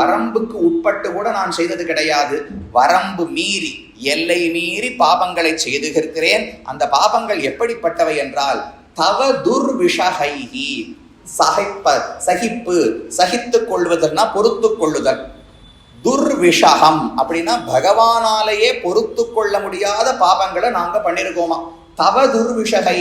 வரம்புக்கு உட்பட்டு கூட நான் செய்தது கிடையாது. வரம்பு மீறி எல்லை மீறி பாபங்களை செய்துகிறேன் அந்த பாபங்கள் எப்படிப்பட்டவை என்றால் தவ துர்விஷகைகி சகிப்ப சகிப்பு சகித்துக் கொள்வதுன்னா பொறுத்து கொள்ளுதல். துர்விஷகம் அப்படின்னா பகவானாலேயே பொறுத்து கொள்ள முடியாத பாபங்களை நாங்க பண்ணிருக்கோமா? தவ துர்விஷகை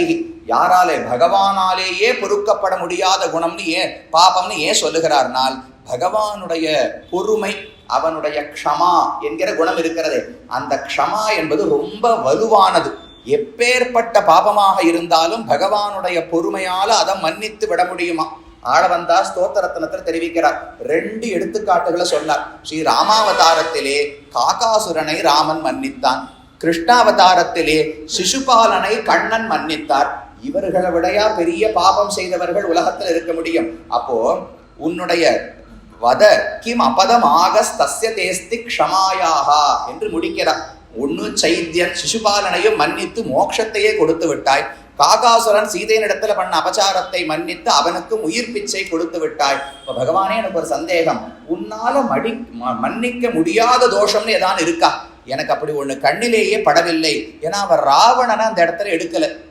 யாராலே? பகவானாலேயே பொறுக்கப்பட முடியாத குணம்னு ஏன் பாபம்னு ஏன் சொல்லுகிறார்னால் பகவானுடைய பொறுமை அவனுடைய க்ஷமா என்கிற குணம் இருக்கிறதே. அந்த க்ஷமா என்பது ரொம்ப வலுவானது. எப்பேற்பட்ட பாபமாக இருந்தாலும் பகவானுடைய பொறுமையால் அதை மன்னித்து விட முடியுமா? ஆளவந்தா ஸ்தோத்திரத்தனத்தில் தெரிவிக்கிறார். ரெண்டு எடுத்துக்காட்டுகளை சொன்னார். ஸ்ரீ ராமாவதாரத்திலே காகாசுரனை ராமன் மன்னித்தான். கிருஷ்ணாவதாரத்திலே சிசுபாலனை கண்ணன் மன்னித்தார். இவர்களை விடையா பெரிய பாபம் செய்தவர்கள் உலகத்தில் இருக்க முடியும். அப்போ உன்னுடைய வத கிம் அபதமாக தஸ்ய தேஸ்தி க்ஷமாயாகா என்று முடிக்கிறார். ஒன்று சைத்தியன் சிசுபாலனையும் மன்னித்து மோட்சத்தையே கொடுத்து விட்டாய். காகாசுரன் சீதையினிடத்துல பண்ண அபச்சாரத்தை மன்னித்து அவனுக்கும் உயிர் பிச்சை கொடுத்து விட்டாய். இப்போ பகவானே எனக்கு ஒரு சந்தேகம். உன்னால மடி ம- மன்னிக்க முடியாத தோஷம்னு ஏதான் இருக்கா? எனக்கு அப்படி ஒன்று கண்ணிலேயே படவில்லை. ஏன்னா அவர் ராவணனை அந்த இடத்துல எடுக்கலை.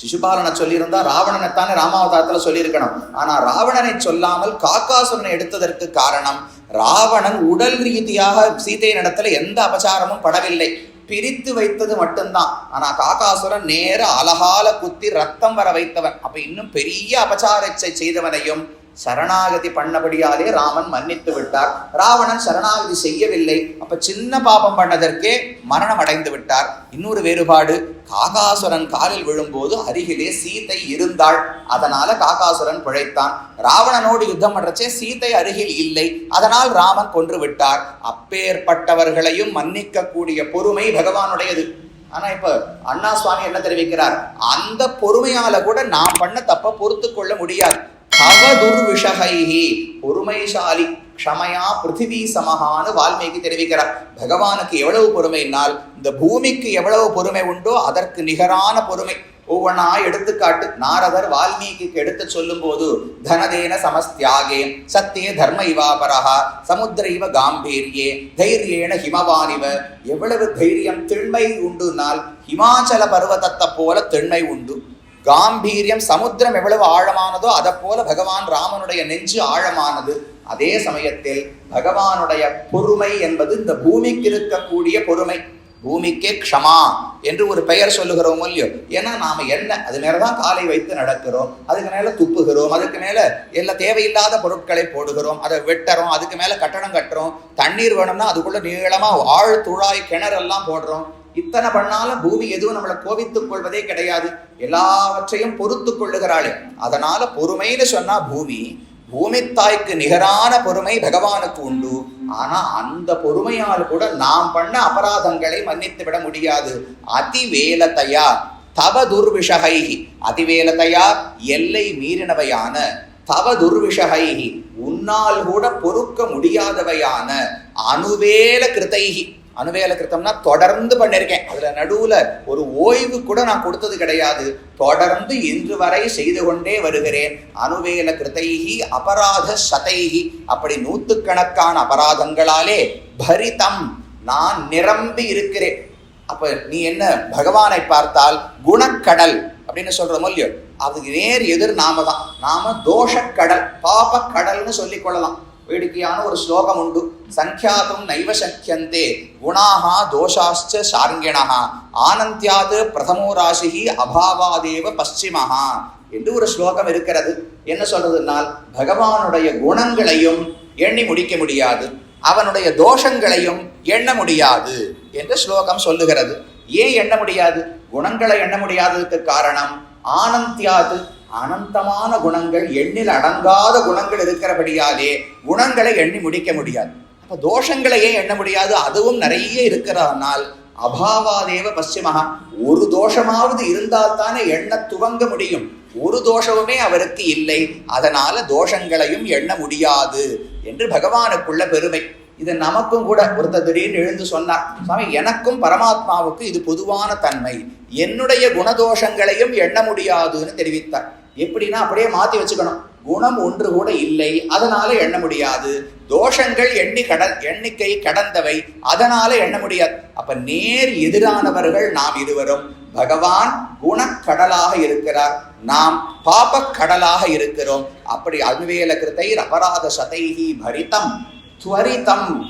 சிசுபாலனை சொல்லியிருந்தா ராவணனைத்தானே ராமாவதாரத்துல சொல்லியிருக்கணும். ஆனா ராவணனை சொல்லாமல் காக்காசுரனை எடுத்ததற்கு காரணம் ராவணன் உடல் ரீதியாக சீதையின் இடத்துல எந்த அபச்சாரமும் படவில்லை. பிரித்து வைத்தது மட்டும்தான். ஆனா காக்காசுரன் நேர அலகால குத்தி ரத்தம் வர வைத்தவன். அப்ப இன்னும் பெரிய அபச்சாரத்தை செய்தவனையும் சரணாகதி பண்ணபடியாலே ராமன் மன்னித்து விட்டார். ராவணன் சரணாகதி செய்யவில்லை. அப்ப சின்ன பாபம் பண்ணதற்கே மரணம் அடைந்து விட்டார். இன்னொரு வேறுபாடு காகாசுரன் காலில் விழும்போது அருகிலே சீதை இருந்தாள். அதனால காகாசுரன் பிழைத்தான். ராவணனோடு யுத்தம் பண்றச்சே சீதை அருகில் இல்லை. அதனால் ராமன் கொன்று விட்டார். அப்பேற்பட்டவர்களையும் மன்னிக்க கூடிய பொறுமை பகவானுடையது. ஆனா இப்ப அண்ணா சுவாமி என்ன தெரிவிக்கிறார்? அந்த பொறுமையால கூட நான் பண்ண தப்ப பொறுத்து கொள்ள முடியாது. சவதுர்விஷகைஹி பொறுமைசாலி க்ஷமையா பிருத்திவி சமகான்னு வால்மீகி தெரிவிக்கிறார். பகவானுக்கு எவ்வளவு பொறுமைனால் இந்த பூமிக்கு எவ்வளவு பொறுமை உண்டோ அதற்கு நிகரான பொறுமை. ஒவ்வொன்றா எடுத்துக்காட்டு நாரதர் வால்மீகிக்கு எடுத்து சொல்லும் போது தனதேன சமஸ்தியாகே சத்தியே தர்ம இவாபரஹா சமுத்திர இவ காம்பீரியே தைரியேன ஹிமவானிவ. எவ்வளவு தைரியம் திண்மை உண்டுனால் ஹிமாச்சல பர்வதத்தை போல திண்மை உண்டு. காம்பீரியம் சமுத்திரம் எவ்வளவு ஆழமானதோ அதை போல பகவான் ராமனுடைய நெஞ்சு ஆழமானது. அதே சமயத்தில் பகவானுடைய பொறுமை என்பது இந்த பூமிக்கு இருக்கக்கூடிய பொறுமை. பூமிக்கே க்ஷமா என்று ஒரு பெயர் சொல்லுகிறோம் இல்லையோ? ஏன்னா நாம என்ன? அது மேலதான் காலை வைத்து நடக்கிறோம். அதுக்கு மேல துப்புகிறோம். அதுக்கு மேல எல்லா தேவையில்லாத பொருட்களை போடுகிறோம். அதை வெட்டுறோம். அதுக்கு மேல கட்டணம் கட்டுறோம். தண்ணீர் வேணும்னா அதுக்குள்ள நீளமா ஆழ் துழாய் கிணறெல்லாம் போடுறோம். இத்தனை பண்ணாலும் பூமி எதுவும் நம்மளை கோவித்துக் கொள்வதே கிடையாது. எல்லாவற்றையும் பொறுத்து கொள்ளுகிறாளே. அதனால பொறுமைன்னு சொன்னா பூமி பூமி தாய்க்கு நிகரான பொறுமை பகவானுக்கு உண்டு. ஆனா அந்த பொறுமையால் கூட நாம் பண்ண அபராதங்களை மன்னித்து விட முடியாது. அதிவேலத்தையா தவ துர்விஷகைகி அதிவேலத்தையா எல்லை மீறினவையான தவ துர்விஷகைகி உன்னால் கூட பொறுக்க முடியாதவையான அணுவேல கிருதைகி அனுவேல கிருத்தம்னா தொடர்ந்து பண்ணியிருக்கேன். அதுல நடுவுல ஒரு ஓய்வு கூட நான் கொடுத்தது கிடையாது. தொடர்ந்து இன்று வரை செய்து கொண்டே வருகிறேன். அனுவேல கிருத்தைகி அபராத சதைகி அப்படி நூத்துக்கணக்கான அபராதங்களாலே பரிதம். நான் நிரம்பி இருக்கிறேன். அப்ப நீ என்ன பகவானை பார்த்தால் குணக்கடல் அப்படின்னு சொல்றோமோ இல்லையோ? அதுக்கு நேர் எதிர் நாம தான் நாம தோஷக்கடல் பாபக்கடல்னு சொல்லிக் கொள்ளலாம். வேடிக்கையான ஒரு ஸ்லோகம் உண்டு சங்கியாதும் நைவ சக்கியந்தே குணாஹா தோஷாச்ச சாரங்கிணா ஆனந்தியாது பிரதமோ ராசிஹி அபாவாதேவ பশ্চিமஹா என்று ஒரு ஸ்லோகம் இருக்கிறது என்ன சொல்றதுனால் பகவானுடைய குணங்களையும் எண்ணி முடிக்க முடியாது அவனுடைய தோஷங்களையும் எண்ண முடியாது என்று ஸ்லோகம் சொல்லுகிறது ஏன் எண்ண முடியாது குணங்களை எண்ண முடியாததுக்கு காரணம் ஆனந்தியாது அனந்தமான குணங்கள் எண்ணில் அடங்காத குணங்கள் இருக்கிறபடியாலே குணங்களை எண்ணி முடிக்க முடியாது. அப்போ தோஷங்களை ஏன் எண்ண முடியாது? அதுவும் நிறைய இருக்கிறதனால் அபாவாதேவ பசிமகா ஒரு தோஷமாவது இருந்தால் தானே எண்ண துவங்க முடியும். ஒரு தோஷமுமே அவருக்கு இல்லை. அதனால தோஷங்களையும் எண்ண முடியாது என்று பகவானுக்குள்ள பெருமை. இது நமக்கும் கூட ஒருத்தர் திடீர்னு எழுந்து சொன்னார் சுவாமி எனக்கும் பரமாத்மாவுக்கு இது பொதுவான தன்மை. என்னுடைய குணதோஷங்களையும் எண்ண முடியாதுன்னு தெரிவித்தார். எப்படின்னா அப்படியே மாத்தி வச்சுக்கணும். குணம் ஒன்று கூட இல்லை அதனால எண்ண முடியாது. தோஷங்கள் எண்ணி கட எண்ணிக்கை கடந்தவை அதனால எண்ண முடியாது. அப்ப நேர் எதிரானவர்கள் நாம் இருவரும். பகவான் குணக்கடலாக இருக்கிறார். நாம் பாபக் கடலாக இருக்கிறோம். அப்படி அன்வேல கிருத்தை அபராத சதைகி பரிதம் துவரிதம்.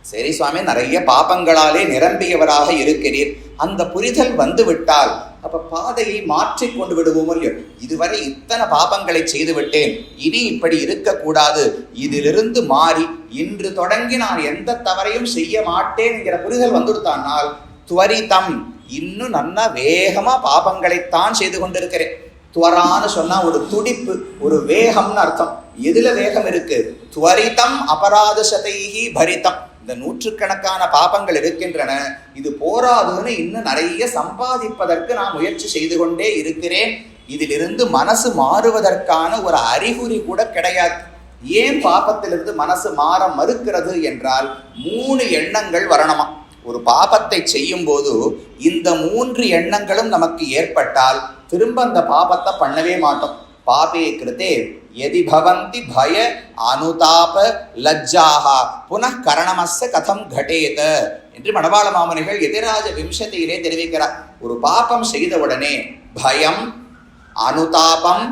சரி சுவாமி நிறைய பாபங்களாலே நிரம்பியவராக இருக்கிறீர். அந்த புரிதல் வந்துவிட்டால் அப்ப பாதையை மாற்றி கொண்டு விடுவோமோ இல்லையோ இதுவரை இத்தனை பாபங்களை செய்து விட்டேன் இனி இப்படி இருக்கக்கூடாது. இதிலிருந்து மாறி இன்று தொடங்கி நான் எந்த தவறையும் செய்ய மாட்டேன் என்கிற புரிதல் வந்துடுத்தானால் துவரிதம். இன்னும் நல்லா வேகமா பாபங்களைத்தான் செய்து கொண்டிருக்கிறேன். துவரான்னு சொன்னா ஒரு துடிப்பு ஒரு வேகம்னு அர்த்தம். எதுல வேகம் இருக்கு? துவரிதம் அபராத சதைகி பரிதம். இந்த நூற்றுக்கணக்கான பாபங்கள் இருக்கின்றன. இது போராதுன்னு இன்னும் நிறைய சம்பாதிப்பதற்கு நான் முயற்சி செய்து கொண்டே இருக்கிறேன். இதிலிருந்து மனசு மாறுவதற்கான ஒரு அறிகுறி கூட கிடையாது. ஏன் பாபத்திலிருந்து மனசு மாற மறுக்கிறது என்றால் மூணு எண்ணங்கள் வரணுமா? ஒரு பாபத்தை செய்யும் போது இந்த மூன்று எண்ணங்களும் நமக்கு ஏற்பட்டால் திரும்ப அந்த பாபத்தை பண்ணவே மாட்டோம். பாபே கிருதே எதி பவந்தி பய அனுதாப லஜ்ஜாகா புனః கரணமஸ்ஸ கதம் கடேத என்று மணவாள மாமனிகள் எதிராஜ விம்சதியிலே தெரிவிக்கிறார் ஒரு பாபம் செய்தவுடனே பயம் அனுதாபம்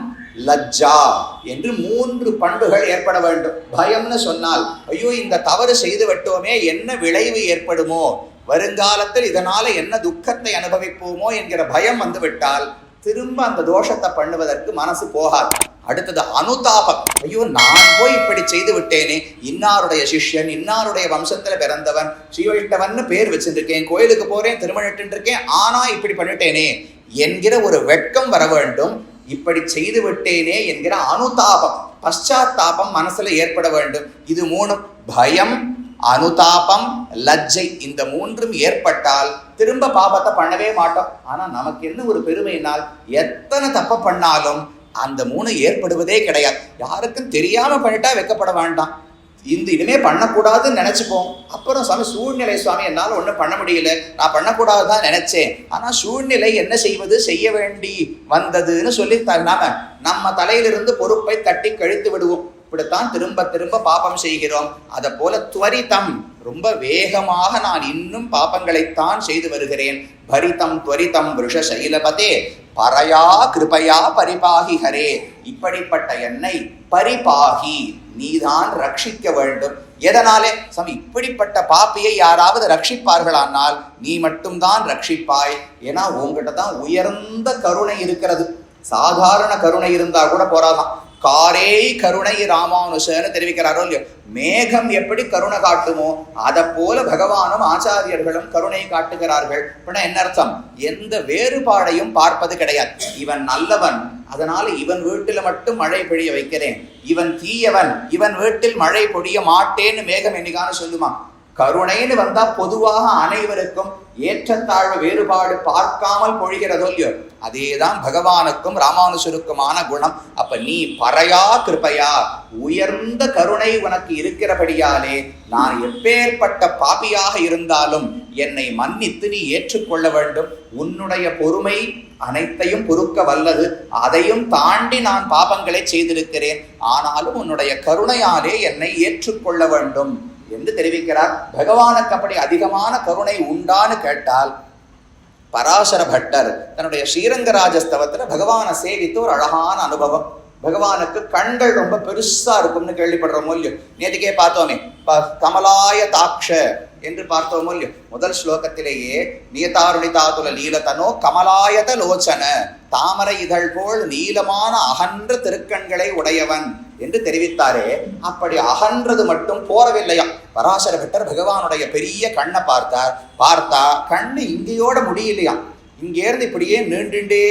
லஜ்ஜா என்று மூன்று பண்புகள் ஏற்பட வேண்டும். பயம்னு சொன்னால் ஐயோ இந்த தவறு செய்து விட்டோமே என்ன விளைவு ஏற்படுமோ? வருங்காலத்தில் இதனால என்ன துக்கத்தை அனுபவிப்போமோ? என்கிற பயம் வந்துவிட்டால் திரும்ப அந்த தோஷத்தை பண்ணுவதற்கு மனசு போகாது. அடுத்தது அனுதாபம். ஐயோ நான் போய் இப்படி செய்து விட்டேனே. இன்னாருடைய சிஷ்யன் இன்னாருடைய வம்சத்துல பிறந்தவன் ஸ்ரீவைஷ்ணவன் பேர் வச்சிருக்கேன் கோயிலுக்கு போறேன் திருமணிட்டு இருக்கேன் ஆனா இப்படி பண்ணிட்டேனே என்கிற ஒரு வெட்கம் வர வேண்டும். இப்படி செய்து விட்டேனே என்கிற அனுதாபம். பశ్చాத்தாபம் மனசுல ஏற்பட வேண்டும். இது மூணு பயம் அனுதாபம் லஜ்ஜை. இந்த மூன்றும் ஏற்பட்டால் திரும்ப பாபத்தை பண்ணவே மாட்டோம். ஆனா நமக்கு என்ன ஒரு பெருமைனால் எத்தனை தப்ப பண்ணாலும் அந்த மூணு ஏற்படுவதே கிடையாது. யாருக்கும் தெரியாமல் பண்ணிட்டா வைக்கப்பட வேண்டாம். இந்த இனிமே பண்ணக்கூடாதுன்னு நினைச்சுப்போம். அப்புறம் சுவாமி சூழ்நிலை சுவாமி என்னால் ஒன்றும் பண்ண முடியல. நான் பண்ணக்கூடாது தான் நினைச்சேன். ஆனால் சூழ்நிலை என்ன செய்வது? செய்ய வேண்டி வந்ததுன்னு சொல்லி த- நாம நம்ம தலையிலிருந்து பொறுப்பை தட்டி கழித்து விடுவோம். இப்படித்தான் திரும்ப திரும்ப பாபம் செய்கிறோம். அதை போல துவரிதம். ரொம்ப வேகமாக நான் இன்னும் பாபங்களைத்தான் செய்து வருகிறேன். பரிதம் துவரிதம் விஷ சைலபதே பறையா கிருபையா பரிபாகி ஹரே இப்படிப்பட்ட என்னை பரிபாகி நீதான் ரட்சிக்க வேண்டும். எதனாலே? சம் இப்படிப்பட்ட பாப்பியை யாராவது ரட்சிப்பார்களானால் நீ மட்டும்தான் ரட்சிப்பாய். ஏன்னா உங்ககிட்ட தான் உயர்ந்த கருணை இருக்கிறது. சாதாரண கருணை இருந்தா கூட போறாதான் காரே கருணை ராமானுஷன்னு தெரிவிக்கிறாரோ இல்லையோ? மேகம் எப்படி கருணை காட்டுமோ அதை போல பகவானும் ஆச்சாரியர்களும் கருணை காட்டுகிறார்கள். அப்படின்னா என்ன அர்த்தம்? எந்த வேறுபாடையும் பார்ப்பது கிடையாது. இவன் நல்லவன் அதனால இவன் வீட்டில் மட்டும் மழை பொழிய வைக்கிறேன். இவன் தீயவன் இவன் வீட்டில் மழை பொழிய மாட்டேன்னு மேகம் என்னைக்கான சொல்லுமா? கருணைன்னு வந்தா பொதுவாக அனைவருக்கும் ஏற்றத்தாழ்வு வேறுபாடு பார்க்காமல் பொழிகிறதோ இல்லையோ அதேதான் பகவானுக்கும் ராமானுசருக்குமான குணம். அப்ப நீ பறையா கிருபையா உயர்ந்த கருணை உனக்கு இருக்கிறபடியாலே நான் எப்பேற்பட்ட பாபியாக இருந்தாலும் என்னை மன்னித்து நீ ஏற்றுக்கொள்ள வேண்டும். உன்னுடைய பொறுமை அனைத்தையும் பொறுக்க வல்லது. அதையும் தாண்டி நான் பாபங்களை செய்திருக்கிறேன். ஆனாலும் உன்னுடைய கருணையாலே என்னை ஏற்றுக்கொள்ள வேண்டும். என்று தெரிவிக்கிறார். பகவானுக்கு அப்படி அதிகமான கருணை உண்டான்னு கேட்டால் பராசர பட்டர் தன்னுடைய ஸ்ரீரங்கராஜஸ்தவத்துல பகவானை சேவித்து ஒரு அழகான அனுபவம். பகவானுக்கு கண்கள் ரொம்ப பெருசா இருக்கும்னு கேள்விப்படுறோமோ இல்லையோ நேற்றுக்கே பார்த்தோமே ப- கமலாய தாக்ஷ என்று பார்த்தோமோ இல்லையோ முதல் ஸ்லோகத்திலேயே நீதாருணிதாதுல நீலதனோ கமலாயத லோச்சன தாமரை இதழ் போல் நீளமான அகன்ற திருக்கண்களை உடையவன் என்று தெரிவித்தாரே. அப்படி அகன்றது மட்டும் போறவில்லையா? பராசர பட்டர் பகவானுடைய பெரிய கண்ணை பார்த்தார். பார்த்தா கண்ணு இங்கேயோட முடியலையா இங்கேருந்து இப்படியே நீண்டுண்டே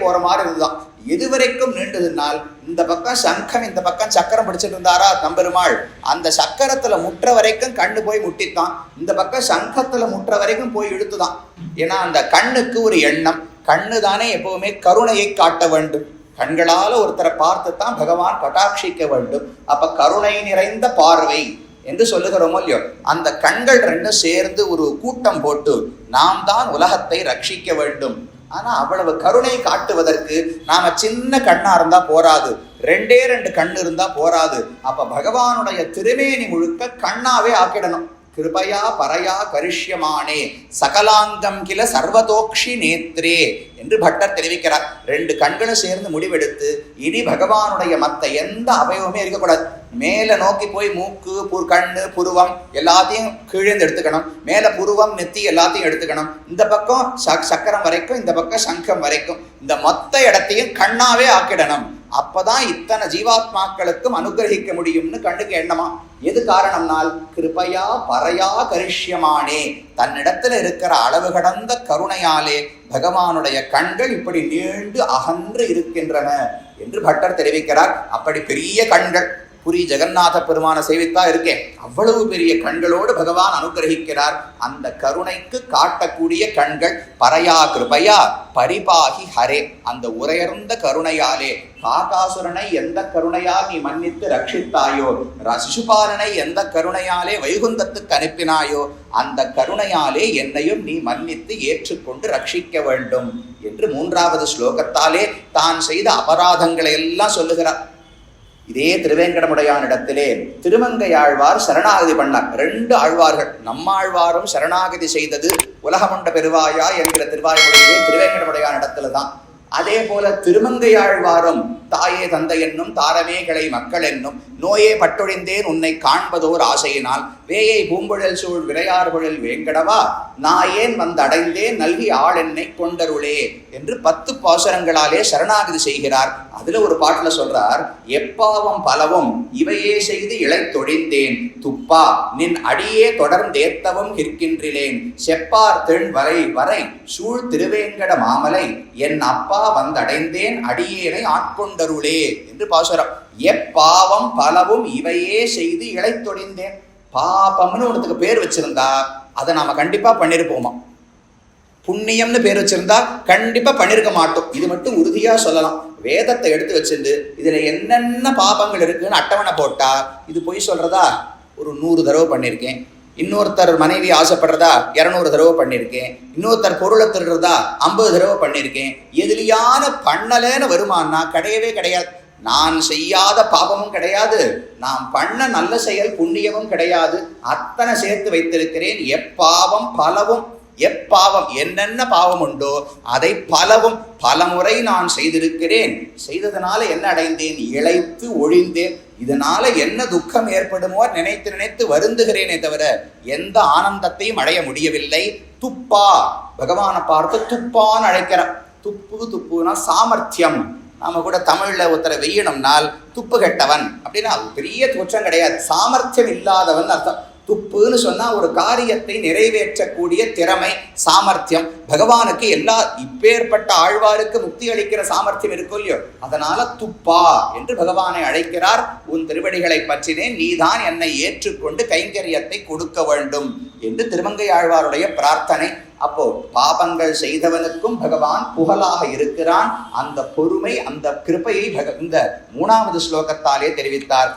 போற மாதிரி இருந்துதான். எது வரைக்கும் நீண்டதுனால் இந்த பக்கம் சங்கம் இந்த பக்கம் சக்கரம் பிடிச்சிட்டு இருந்தாரா தம்பெருமாள்? அந்த சக்கரத்துல முற்ற வரைக்கும் கண்ணு போய் முட்டித்தான். இந்த பக்கம் சங்கத்துல முற்ற வரைக்கும் போய் இழுத்துதான். ஏன்னா அந்த கண்ணுக்கு ஒரு எண்ணம். கண்ணு தானே எப்பவுமே கருணையை காட்ட வேண்டும். கண்களால ஒருத்தரை பார்த்து தான் பகவான் கட்டாட்சிக்க வேண்டும். அப்ப கருணை நிறைந்த பார்வை. என்று சொல்லுகிறோமோ இல்லையோ? அந்த கண்கள் ரெண்டும் சேர்ந்து ஒரு கூட்டம் போட்டு நாம் தான் உலகத்தை ரட்சிக்க வேண்டும். ஆனா அவ்வளவு கருணை காட்டுவதற்கு நாம சின்ன கண்ணா இருந்தா போராது. ரெண்டே ரெண்டு கண் இருந்தா போராது. அப்ப பகவானுடைய திருமேனி முழுக்க கண்ணாவே ஆக்கிடணும். கிருபையா பரையா கரிஷ்யமானே சகலாங்கம் கில சர்வதோக்ஷி நேத்ரே என்று பட்டர் தெரிவிக்கிறார். ரெண்டு கண்களும் சேர்ந்து முடிவெடுத்து இனி பகவானுடைய மத்த எந்த அவயவமே இருக்கக்கூடாது. மேல நோக்கி போய் மூக்கு புர் கண்ணு புருவம் எல்லாத்தையும் கீழேந்து எடுத்துக்கணும். மேல புருவம் நெத்தி எல்லாத்தையும் எடுத்துக்கணும். இந்த பக்கம் சக் சக்கரம் வரைக்கும் இந்த பக்கம் சங்கம் வரைக்கும். இந்த மொத்த இடத்தையும் கண்ணாவே ஆக்கிடணும். அப்பதான் இத்தனை ஜீவாத்மாக்களுக்கும் அனுகிரகிக்க முடியும்னு கண்ணுக்கு எண்ணமா? எது காரணம்னால் கிருபையா பறையா கரிஷ்யமானே. தன்னிடத்துல இருக்கிற அளவு கடந்த கருணையாலே பகவானுடைய கண்கள் இப்படி நீண்டு அகன்று இருக்கின்றன என்று பட்டர் தெரிவிக்கிறார். அப்படி பெரிய கண்கள். புரி ஜெகநாத பெருமான சேவித்தா இருக்கேன். அவ்வளவு பெரிய கண்களோடு பகவான் அனுகிரகிக்கிறார் அந்த கருணைக்கு காட்டக்கூடிய கண்கள் பரையா கிருபையா பரிபாகி ஹரே. அந்த உரையர்ந்த கருணையாலே காகாசுரனை எந்த கருணையால் நீ மன்னித்து ரட்சித்தாயோ? ர- சிசுபாலனை எந்த கருணையாலே வைகுந்தத்துக்கு அனுப்பினாயோ? அந்த கருணையாலே என்னையும் நீ மன்னித்து ஏற்றுக்கொண்டு ரட்சிக்க வேண்டும். என்று மூன்றாவது ஸ்லோகத்தாலே தான் செய்த அபராதங்களை எல்லாம் சொல்லுகிறார். இதே திருவேங்கடமுடையான் இடத்திலே திருமங்கை ஆழ்வார் சரணாகதி பண்ணார். ரெண்டு ஆழ்வார்கள். நம்மாழ்வாரும் சரணாகதி செய்தது உலகமண்ட பெருவாயா என்கிற திருவாய்மொழியே திருவேங்கடமுடையான் இடத்துல தான் அதே போல திருமங்கை ஆழ்வாரும் தாயே தந்தை என்னும் மக்களென்னும் மக்கள் என்னும் நோயே பட்டொழிந்தேன் உன்னை காண்பதோர் ஆசையினால். வேயை பூம்புழல் சூழ் விரையார்குழல் வேங்கடவா? நாயேன் வந்தடைந்தேன்? நல்கி ஆள் என்னை கொண்டருளே என்று பத்து பாசுரங்களாலே சரணாகதி செய்கிறார். அதுல ஒரு பாட்டுல சொல்றார் எப்பாவம் பலவும் இவையே செய்து இழைத்தொழிந்தேன் துப்பா நின் அடியே தொடர்ந்தேத்தவும் கிற்கின்றிலேன். செப்பார் தென் வரை வரை சூழ் திருவேங்கட மாமலை. என் அப்பா வந்தடைந்தேன் அடியேனை கொண்டருளே என்று பாசுரம். எப்பாவம் பலவும் இவையே செய்து இழைத்தொழிந்தேன் பாபம்னு ஒருத்துக்கு பேர் வச்சிருந்தா அதை நாம கண்டிப்பா பண்ணிருப்போமா? புண்ணியம்னு பேர் வச்சிருந்தா கண்டிப்பா பண்ணிருக்க மாட்டோம். இது மட்டும் உறுதியா சொல்லலாம். வேதத்தை எடுத்து வச்சிருந்து இதுல என்னென்ன பாபங்கள் இருக்குன்னு அட்டவணை போட்டா இது பொய் சொல்றதா? ஒரு நூறு தடவை பண்ணியிருக்கேன் இன்னொருத்தர் மனைவி ஆசைப்படுறதா இரநூறு தடவை பண்ணியிருக்கேன் இன்னொருத்தர் பொருளை திருடுறதா ஐம்பது தடவை பண்ணியிருக்கேன் எதிரியான பண்ணலைன்னு வருமானா? கிடையவே கிடையாது. நான் செய்யாத பாவமும் கிடையாது. நான் பண்ண நல்ல செயல் புண்ணியமும் கிடையாது. அத்தனை சேர்த்து வைத்திருக்கிறேன். எப்பாவம் பலவும் எப்பாவம் என்னென்ன பாவம் உண்டோ அதை பலவும் பலமுறை நான் செய்திருக்கிறேன். செய்ததனால என்ன அடைந்தேன்? இழைத்து ஒழிந்தேன். இதனால என்ன துக்கம் ஏற்படுமோ நினைத்து நினைத்து வருந்துகிறேனே தவிர எந்த ஆனந்தத்தையும் அடைய முடியவில்லை. துப்பா. பகவானை பார்த்து துப்பான்னு அழைக்கிறார். துப்பு துப்புனா சாமர்த்தியம். நாம கூட தமிழ்ல ஒருத்தரை வெய்யணும்னால் துப்பு கெட்டவன். அப்படின்னா அது பெரிய தோற்றம் கிடையாது. சாமர்த்தியம் இல்லாதவன் அர்த்தம். துப்புன்னு சொன்னால் ஒரு காரியத்தை நிறைவேற்றக்கூடிய திறமை சாமர்த்தியம். பகவானுக்கு எல்லா இப்பேற்பட்ட ஆழ்வாருக்கு முக்தி அளிக்கிற சாமர்த்தியம் இருக்கும் இல்லையோ அதனால துப்பா என்று பகவானை அழைக்கிறார். உன் திருவடிகளை பற்றினேன் நீதான் என்னை ஏற்றுக்கொண்டு கைங்கரியத்தை கொடுக்க வேண்டும் என்று திருமங்கை ஆழ்வாருடைய பிரார்த்தனை. அப்போ பாபங்கள் செய்தவனுக்கும் பகவான் புகழாக இருக்கிறான். அந்த பொறுமை அந்த கிருபையை இந்த மூணாவது ஸ்லோகத்தாலே தெரிவித்தார்.